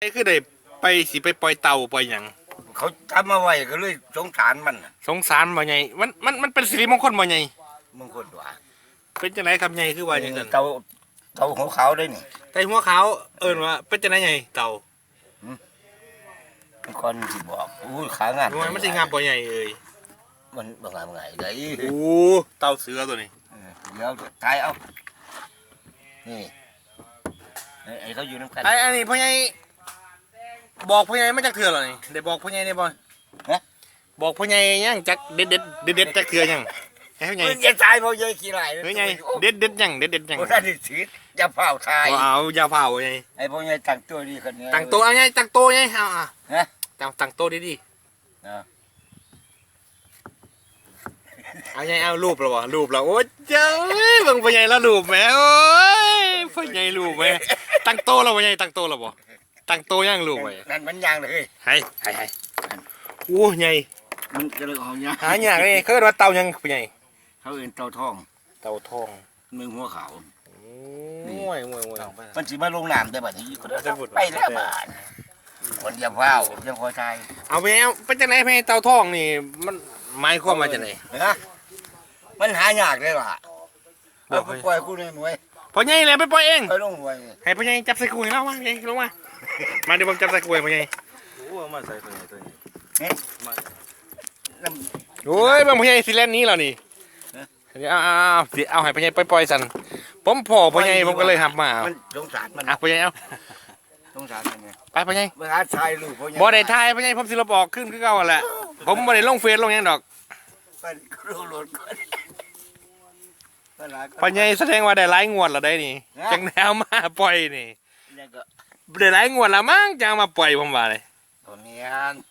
ไอ้คือได้ไปสิไปปล่อยเต่าปล่อยหยังเขาทำมาไว้ก็เลยสงสารมันน่ะสงสารบ่ใหญ่มันมันมันเป็นสิริมงคลบ่ใหญ่มึงคนว่าเป็นจังไดครับใหญ่คือว่าจังซั่นเตาเตาหัวขาวได้นี่ไก่หัวขาวเอิ้นว่าเป็นจังไดใหญ่เต่ามันคนที่บอกอุ้ยขางานหน่วยมันสิงามบ่ใหญ่เอ้ยมันบางไงไงได้โอ้เต่าเสือตัวนี้เออเดี๋ยวตายเอานี่ไอ้ไอ้เขาอยู่น้ำกันไอ้อันนี้พ่อใหญ่ บอกพ่อใหญ่มาจากเถื่อเหรอนี่ได้บอกพ่อใหญ่ได้บ่ฮะ บอกพ่อใหญ่ยังจักเด็ดเด็ดเด็ดเด็ดจักเถื่อยังให้พ่อใหญ่มึงจะตายเพราะยายขี้ไรพ่อใหญ่เด็ดเด็ดยังเด็ดเด็ดยังโอ้ท่านดิสีจะเผาทายบ่เอาอย่าเผาไงไอ้พวกยายตั้งตัวดีคนนี้ ตั้งโตะเอาไงตั้งโตะไงเอาอะฮะตั้งตั้งโตะดีอ่าๆเอาไงเอารูปแล้ววะรูปแล้วโอ้ยเจ้าเอ้ยเบิ่งพ่อใหญ่แล้วรูปแหมโอ้ยพ่อใหญ่รูปแหมตั้งโตะแล้วพ่อใหญ่ตั้งโตะแล้วบ่ ตั้งโตะยังรูปไว้นั่นมันยางเลยให้ให้ให้โอ้ใหญ่มันจะเลยเอายางหายากเลยเขาเรียกว่าเต่ายังพ่อใหญ่เขาเอ็นเตาทอง เต่าทองมึงหัวขาวโอ้ยโอ้ยโอ้ยมันสิมาลงน้ำได้บัดนี้ก็ได้ไปแล้วบ้านคนอย่าเฝ้าอย่าพอใจเอาไปเอาไปจากไหนไปเต่าทองนี่ มันหมายความว่าจากไหนนะมันหายากเลยล่ะบอเอากไปให้ปล่อยกูในมวยพ่อใหญ่เลยไปปล่อยเองไปลงมวยให้พ่อใหญ่จับใส่กุยแล้วมาใหญ่ลงมา มาเดี๋ยวผมจับใส่กุยพ่อใหญ่โอ้มาใส่ตัวนี้ตัวนี้น้โอ้ยบางพ่อใหญ่สิเล่นนี้แล้วนี่เอาเอาเอาสิเอาให้พ่อใหญ่ไปปล่อยสันผมพ่อพ่อใหญ่ผมก็เลยหับมาำมันสงสารมันอะพ่อใหญ่เอาสงสารมันไงไปพ่อใหญ่เมื่อหาชายลูกพ่อบ่ได้ทายพ่อใหญ่ผมสิลบออกขึ้นคือเก่าหั่นแหละผมบ่ได้ลงเฟซลงหยังดอกไปครูรถก่อนไปหาก่อนพ่อใหญ่แสดงว่าได้หลายงวดแล้วได้นี่ฮะจังแนวมาปล่อยนี่เนี่ยก็ ได้หลายงวดแล้วมั้งจังมาปล่อยผมว่าเลยตัวเนี้ย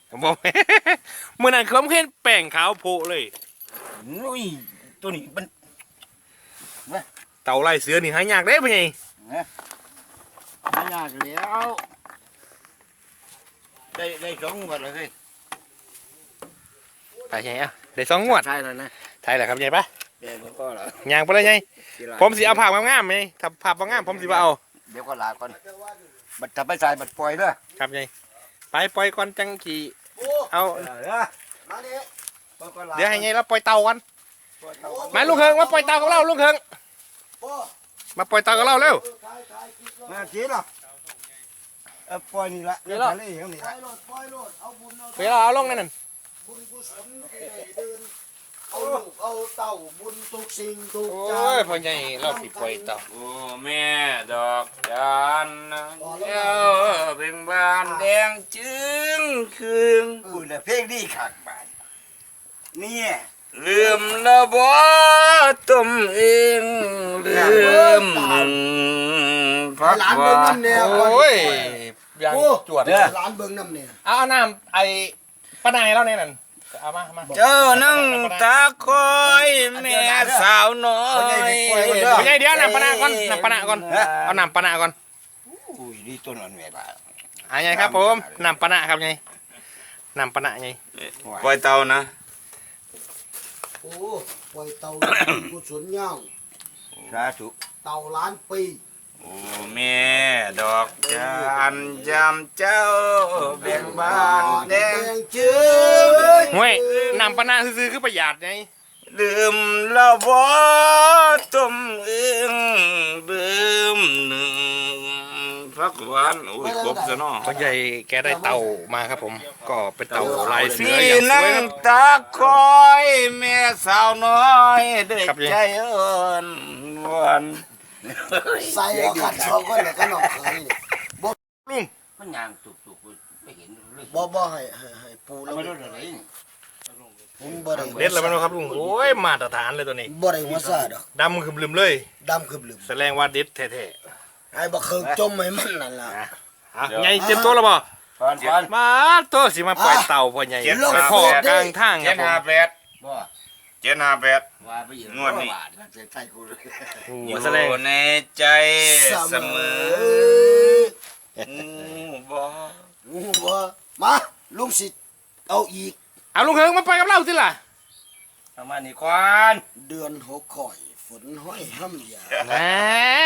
ผมบอกมื่อนั้นเขาเห็นแป้งขาวโพะเลยนุ้ยตัวนี้มันเต่าลายเสือนี่หายากเด้พ่อใหญ่หายากแล้วได้ได้สองงวดเลยเฮ้ยไปใหญ่อะได้สองงวดใช่แล้วนะไทยแหละครับใหญ่ปะเดี๋ยวมันก็เหรอย่างไปเลยใหญ่ทีหลังผมสิเอาผักงามๆไหมถ้าผักงามผมสิบ่เอาเดี๋ยวก็ลาก่อน บัดจะไปใส่บัดปล่อยเด้อครับใหญ่ไปปล่อยก่อนจังขี่เอาเด้อมาดิบัดก็ลาเดี๋ยวให้ใหญ่เราปล่อยเต่ากันปล่อยเต่ามาลูกเฮิงมาปล่อยเต่ากับเราลูกเฮิงมาปล่อยเต่ากับเราเร็ว มาทีละเออปล่อยนี่ละเดี๋ยวละทะเลอย่างนี้ละไปเราเอาลงนั่นนะเอาลูก เอาเต่าบุญทุกสิ่งทุกโออย่า้ยงพ่อใหญ่เราสิปล่อยเต่าโอ้แม่ดอกจานเจ้าเบ่งบานแดงจึงคืงอุ้ยแล้วเพลงนี้ขักบานเนี่ยลืมละบ่ต้มเองลืมหนึ่งพักหลานว่าเบิ่งน้ำเนี่ยโอ้ยยังโอ้จวดหลานเบิ่งน้ำเนี่ยเอาเอาน้ำไอ้ปะนายเราเนี่ยนั่น เอามามาเจ้านั่งตาคอยแม่สาวน้อยพ่อใหญ่เดี๋ยวน้ำปะนาก่อนน้ำปะนาก่อนเอาน้ำปะนาก่อนอุ้ยนี่ต้นอันแม่บ้าอ่าไงครับผมนำปะนะครับไงนำปะนะไงปล่อยเตานะโอ้ปล่อยเต่ากุศลเงาสาธุเต่าล้านปีโอ้แม่ดอกจานยำเจ้าเบ่งบานแดงงจืด ห้วยนำปะนะซื้อๆคือประหยัดไงลืมละบ่ต้มเองลืมหนึ่งพักหวานโอ้ยครบซะเนาะพ่อใหญ่แกได้เต่ามาครับผม ก็เป็นเต่าลายเสือพี่อย่างสนั่วยงครับ ตาคอยแม่สาวน้อยด้วยครับยังใจเอินวันใส่เอาขัดสองคนแล้วก็นอกเคยเนี่ยมันยางตุก บ่บ่ให้ให้ให้ปูแล้แล้ววไม่รู้อะไรผมบ่ได้เด็ดแล้วมั้งครับลุงโอ้ยมาตรฐานเลยตัวนี้บ่ได้หัวซาดอกดำคือลืมเลยดำคือลืมแสดงว่าเด็ดแท้ไอ้บ่เคยจมให้มันนั่นล่ะๆอะไงเตรียมตัวแล้วบ่ฟอนฟอนมาตัวสิมาปล่อยเต่าพ่อใหญ่เจ็ดไปพ่อกลางทางคเจ็รับผมดห้าแปดบ่เจ็ดห้าแปดว่าไปอยู่งวดนี้บาทใส่ใส่กูเลยโอ้อโหยู่แสดงในใจเสมอบ่ อู้บ่ มาลุงสิเอาอีก เอาลุงเฮิงมาไปกับเราสิล่ะประมาณนี้ควานเดือนหกข่อยฝฝนห้อยห้ำยาแหม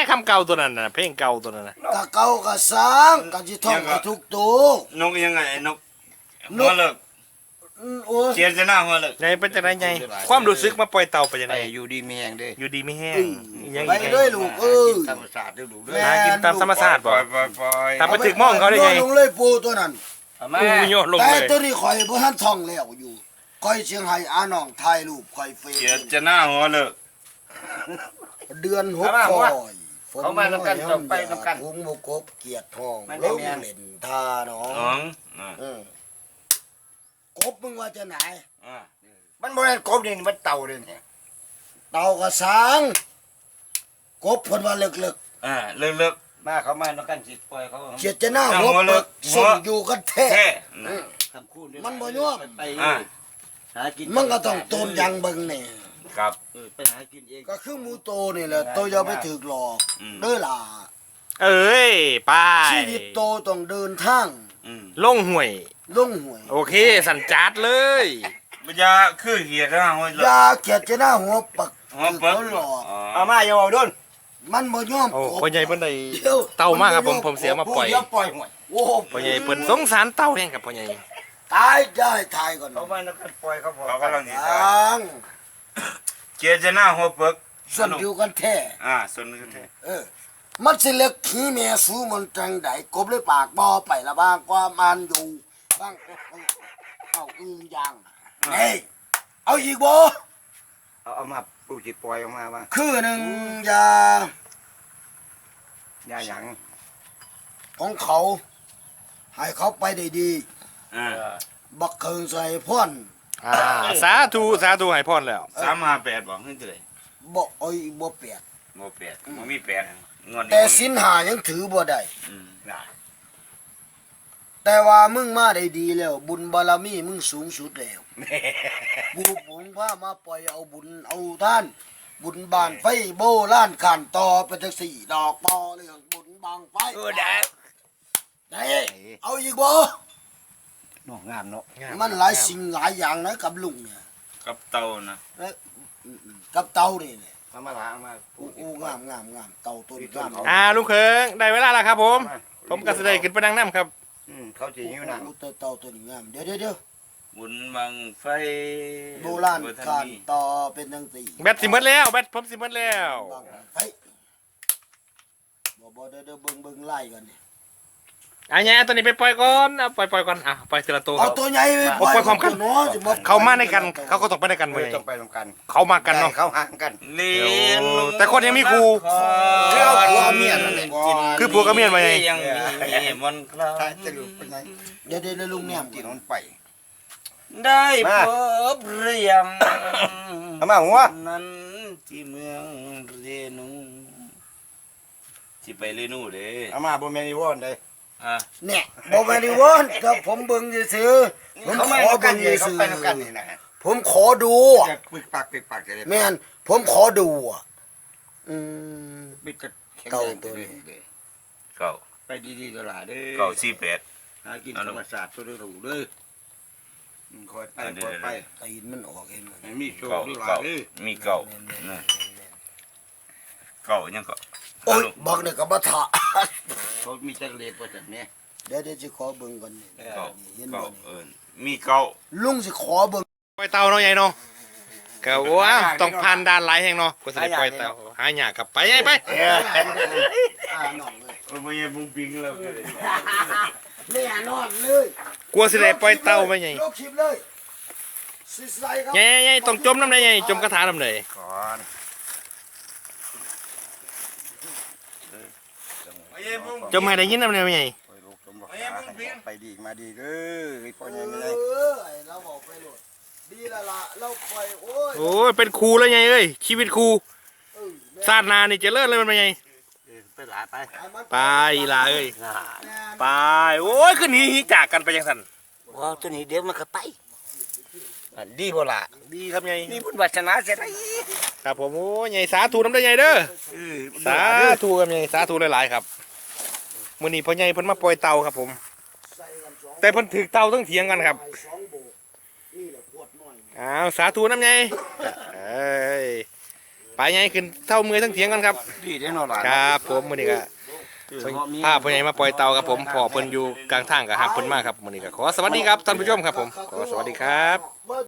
คำเก่าตัวนั้นน่ะเพลงเก่าตัวนั้นน่ะกะเก่ากะสร้างกะจิท่องไปทุกตัวนกยังไงนกหัวเลิกอืมโอ้ยเจียนจะหน้าหัวเลิกไงเป็นจังไดไงความรู้สึกมาปล่อยเต่าไปจังไปไดอยู่ดีมีแหงเด้อยู่ดีไม่แห้งอืมยังไปอีกไงด้วยลูกเอ้ยธรรมศาสตร์เด้อลูกเด้อแม่หากินตามธรรมชาติปบ่ล่อยปล่อยปล่อยตามไปถึงหม้องเขาได้ไงโยนลงเลยปูตัวนั้น อู้โยนลงแต่เลยตัวนี้ข่อยบ่ทันท่องแล้วอยู่ข่อยเชียงไฮ้อาน้องถ่ายรูปข่อยเฟซเจียนจะหน้าหัวเลิกเดือนหกเอามาคเอาอมายฝเอามาแล้วกันห้ส่งไปนำกันหงโมกบเกียรติทองมันลไม่งแม่น เล่นทาน้องน้องอ่าอืมกบมึงว่าจะไหน อ่ามันบ่แม่นกบนี่มันเต่าเด้นี่เต่ากระสังกบเพิ่นว่าเลิกอ่าเลิกเลิก มาเขามาแล้วกันสิปล่อยเขาๆเกียรติจะหน้าเอาหัวหัวเลิเปิกกหัวส่งอยู่กันแท้แค่คำคูณมันบ่ย่อม ไปอ่า หากินมันก็ต้องโตนยังเบิ่งนี่ ครับเออไปหากินเองก็คือหมูโตนี่แหละโตอย่าไปถึกหลอกอืมเด้อล่ะเอ้ยไป้าชีวิตโตต้องเดินทางอืมลงห่วย ลงห้วย โอเค สันจัดเลย มันจะคือเหียดหน้าหัวเลิอกย่าเกียรติจะหน้าหัวปักหัวเปิดเขาหลอก เอามาอย่าเอาโดน มันบ่ยอมโอ้กบพ่อใหญ่เพิ่นได้ดี๋ยวเต่ามากครับผมผมเสียมาปล่อยอย่าปล่อยห่วยโอ้โหพ่อใหญ่เพิ่นสงสารเต่าแห้งกับพ่อใหญ่ตายได้ตายก่อนเขามาแล้วกันปล่อยเขาพอเขากำลังดีทางเจียนจะหน้าหัวเปิกส่วนอยู่กันแท้อ่าส่วนนึงแท้เออมันสิเล็กขี้แม่สูมันจังไดกบเลยปากบ่อไปละบ้างความมันอยู่บ้างเอาอื่นยังเฮ้ยเอาอีกบ่ เอาเอามาปูจิปล่อยออกมาว่าคือหนึ่งอยาอย่าหยังของเขา ให้เขาไปได้ดี อ่าบักเคิงใส่พ่อนอ่าสาธุสาธุให้พรแล้ว สามห้าแปดบอกให้เท่าไหร่บ่เอ้ยบ่เปียกโมแปดโมมีแปดงอนแต่สินหายังถือบ่ได้อืม แต่ว่ามึงมาได้ดีแล้ว บุญบารมีมึงสูงสุดแล้วกูผมพามาปล่อยเอาบุญเอาท่าน บุญบานไฟโบล้านขันต่อไปจังสี่ดอกปอเรื่องบุญบางไฟเออได้ได้เอาอีกบ่น้องงามเนาะมันหลายสิ่งหลายอย่างนะกับลุงเนี่ยกับเต่านะกับเตานี่แหละมามาล้างมาปูโอ้งามงามงามเตาตัวนี้งามอ่าลุงเคิงได้เวลาแล้วครับผม ผมก็สิได้ขึ้นไปนั่งน้ำครับ อืมเขาจะหิวหนังโอ้เตาเตาตัวนี้งามเดี๋ยวเดี๋ยวเดี๋ยวบุญบังไฟโบราณบ่ทันการมีต่อเป็นจังสี่แบตสิหมดแล้วแบตผมสิหมดแล้วบางไฟบ่บ่เดี๋ยวเดี๋ยวเบิ่งเบิ่งไล่ก่อนนี่ อะเนี่ยตัวนี้ไปปล่อยก่อนเอาปล่อยปล่อยก่อนอะปล่อยทีละตัวเอาตัวใหญ่ไปเอาปล่อยพร้อมกันตัวน้อยสิบ่เขามาในกันเขาก็ต้องไปในกันเอเว้อยต้องไปตรงกัน เขามากันเนาะเขาห่างกันเลี้ยงแต่คนยังมีครูเดี๋ยวผัวเมียนั่นเองคือผัวกับเมียมาไงยังมีมนต์คลาถ้าจะรู้เป็นไงเดี๋ยวเดี๋ยวเดี๋ยวลุงเนี่ยกินนนไป ได้พบหรือยังเอามาหัวนั้นที่เมืองเรนูที่ไปเรนูเด้เอามาบ่แม่นอีวอนเด้ อะเนี่ยบ่แม่นดิวอนถ้าผมเบิ่งซื่อๆผมเขาขไม่อเอากัเบิ่นงเลยเขาซื่อไปเอากันนี่นะๆผมขอดูจะปึกปักปึกปักจะได้แม่นผมขอดูอะอืม ปิดจะแข็งเก่าแรงตัตัววนี้นี้เก่าไปดีๆตลาดเด้อเก่าสี่แปด หากินธรรมศาสตร์ตัวเด้อถูกเด้ออืมคอยไปคอยไปตีนมันออกเองมันให้มีโชคเก่าด้วยหลาเก่าเด้อมีเก่านะเก่ายังเก่า โอ้ยบักเนี่ยก็บ่ทะเขามีจักรเลดว่าจัดแม่เดี๋ยวเดี๋ยวสิขอเบิ่งก่อนนี่เก่าเห็นเก่าบ่นี่เอิญมีเก่าลุงสิขอเบิ่งปล่อยเต่าเนาะใหญ่เนาะก็ว้าวต้องผ่านด่านหลายแห่งเนาะก็สิได้ปล่อยเต่าหายากกับไปไงไปอ่าน้องเลยเออไม่ใช่บุ้งปิงแล้วแน่นอนเลยกลัวสิได้ปล่อยเต่าไปไงยกคลิปเลยสิใส่ครับไงไงต้องจมน้ำได้ไงจมกระถาน้ำได้ก่อน ไม่ใช่บุ้งจมให้ได้ยินน้ำได้ไงไปลูกสมบัติไปดีมาดีเด้อไอ้พ่อเอใหญ่ไม่ได้อไอ้เราบอกไปโหลดดีและล่ะเราปล่อยโอ้ยโอ้ยเป็นครูแล้วไงเอ้ยชีวิตครูเออแม่ศาสนานี่เจะเลิศเลยมันไปไงไปหลาไปให้มันไปอีหลาเอ้ยแน่ไปโอ้ยขึ้นหีหีจากกันไปยังสันว้าวตัวนี้เดี๋ยวมันก็ไปอันดีบ่ล่ะดีครับไงนี่บุญวาสนาเสร็จแล้วครับผมโอ้ยไงสาธุน้ำได้ไงเด้อเออสาธุครับไงสาธุหลายๆครับ มื้อนี้พ่อใหญ่เพิ่นมาปล่อยเต่าครับผมใส่กันสองแต่เพิ่นถือเต่าต้องเถียงกันครับใส่สองโบกนี่แหละขวดน้อยอ้าวสาธุน้ำไงเอ้ยไปไปไงขึ้นเท่ามือทั้งเถียงกันครับดีได้หน่อยครับ ผมมื้อนี้ก็พาพ่อใหญ่มาปล่อยเตาครับผมพ่อเพิ่นอยู่กลางทางก็ฮับเพิ่นมากครับมื้อนี้ก็ขอสวัสดีครับท่านผู้ชมครับผมขอสวัสดีครับ